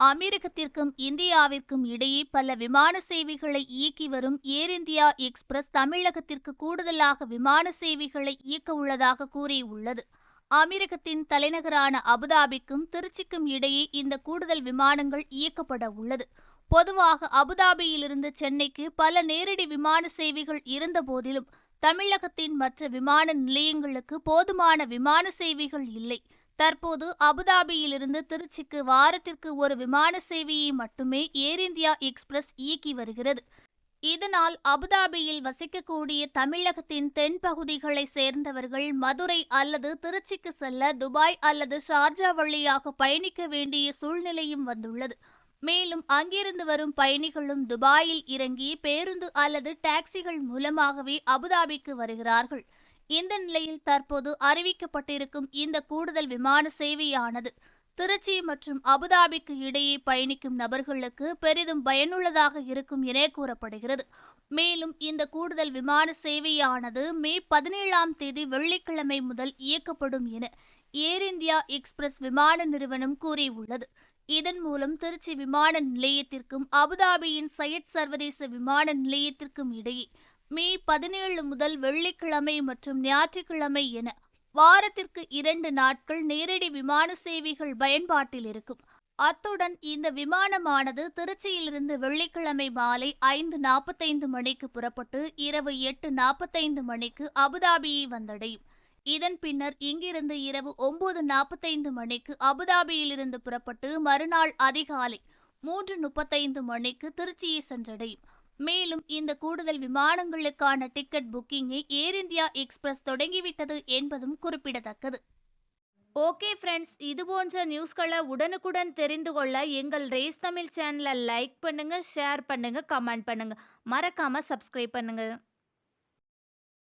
அமெரிக்கத்திற்கும் இந்தியாவிற்கும் இடையே பல விமான சேவைகளை இயக்கி வரும் ஏர் இந்தியா எக்ஸ்பிரஸ் தமிழகத்திற்கு கூடுதலாக விமான சேவைகளை இயக்க உள்ளதாக கூறியுள்ளது. அமெரிக்கத்தின் தலைநகரான அபுதாபிக்கும் திருச்சிக்கும் இடையே இந்த கூடுதல் விமானங்கள் இயக்கப்பட உள்ளது. பொதுவாக அபுதாபியிலிருந்து சென்னைக்கு பல நேரடி விமான சேவைகள் இருந்தபோதிலும் தமிழகத்தின் மற்ற விமான நிலையங்களுக்கு போதுமான விமான சேவைகள் இல்லை. தற்போது அபுதாபியிலிருந்து திருச்சிக்கு வாரத்திற்கு ஒரு விமான சேவையை மட்டுமே ஏர் இந்தியா எக்ஸ்பிரஸ் இயக்கி வருகிறது. இதனால் அபுதாபியில் வசிக்கக்கூடிய தமிழகத்தின் தென்பகுதிகளை சேர்ந்தவர்கள் மதுரை அல்லது திருச்சிக்கு செல்ல துபாய் அல்லது ஷார்ஜா வழியாக பயணிக்க வேண்டிய சூழ்நிலையும் வந்துள்ளது. மேலும் அங்கிருந்து வரும் பயணிகளும் துபாயில் இறங்கி பேருந்து அல்லது டாக்ஸிகள் மூலமாகவே அபுதாபிக்கு வருகிறார்கள். இந்த நிலையில் தற்போது அறிவிக்கப்பட்டிருக்கும் இந்த கூடுதல் விமான சேவையானது திருச்சி மற்றும் அபுதாபிக்கு இடையே பயணிக்கும் நபர்களுக்கு பெரிதும் பயனுள்ளதாக இருக்கும் என கூறப்படுகிறது. மேலும் இந்த கூடுதல் விமான சேவையானது மே பதினேழாம் தேதி வெள்ளிக்கிழமை முதல் இயக்கப்படும் என ஏர் இந்தியா எக்ஸ்பிரஸ் விமான நிறுவனம் கூறியுள்ளது. இதன் மூலம் திருச்சி விமான நிலையத்திற்கும் அபுதாபியின் சையத் சர்வதேச விமான நிலையத்திற்கும் இடையே மே பதினேழு முதல் வெள்ளிக்கிழமை மற்றும் ஞாயிற்றுக்கிழமை என வாரத்திற்கு இரண்டு நாட்கள் நேரடி விமான சேவைகள் பயன்பாட்டில் இருக்கும். அத்துடன் இந்த விமானமானது திருச்சியிலிருந்து வெள்ளிக்கிழமை மாலை ஐந்து நாற்பத்தைந்து மணிக்கு புறப்பட்டு இரவு எட்டு நாற்பத்தைந்து மணிக்கு அபுதாபியை வந்தடையும். இதன் பின்னர் இங்கிருந்து இரவு ஒன்பது நாற்பத்தைந்து மணிக்கு அபுதாபியிலிருந்து புறப்பட்டு மறுநாள் அதிகாலை மூன்று முப்பத்தைந்து மணிக்கு திருச்சியை சென்றடையும். மேலும் இந்த கூடுதல் விமானங்களுக்கான டிக்கெட் புக்கிங்கை ஏர் இந்தியா எக்ஸ்பிரஸ் தொடங்கிவிட்டது என்பதும் குறிப்பிடத்தக்கது. ஓகே ஃப்ரெண்ட்ஸ் இது போன்ற நியூஸ்களை உடனுக்குடன் தெரிந்து கொள்ள எங்கள் ரேஸ் தமிழ் சேனலை லைக் பண்ணுங்கள் ஷேர் பண்ணுங்கள் கமெண்ட் பண்ணுங்கள் மறக்காமல் சப்ஸ்கிரைப் பண்ணுங்கள்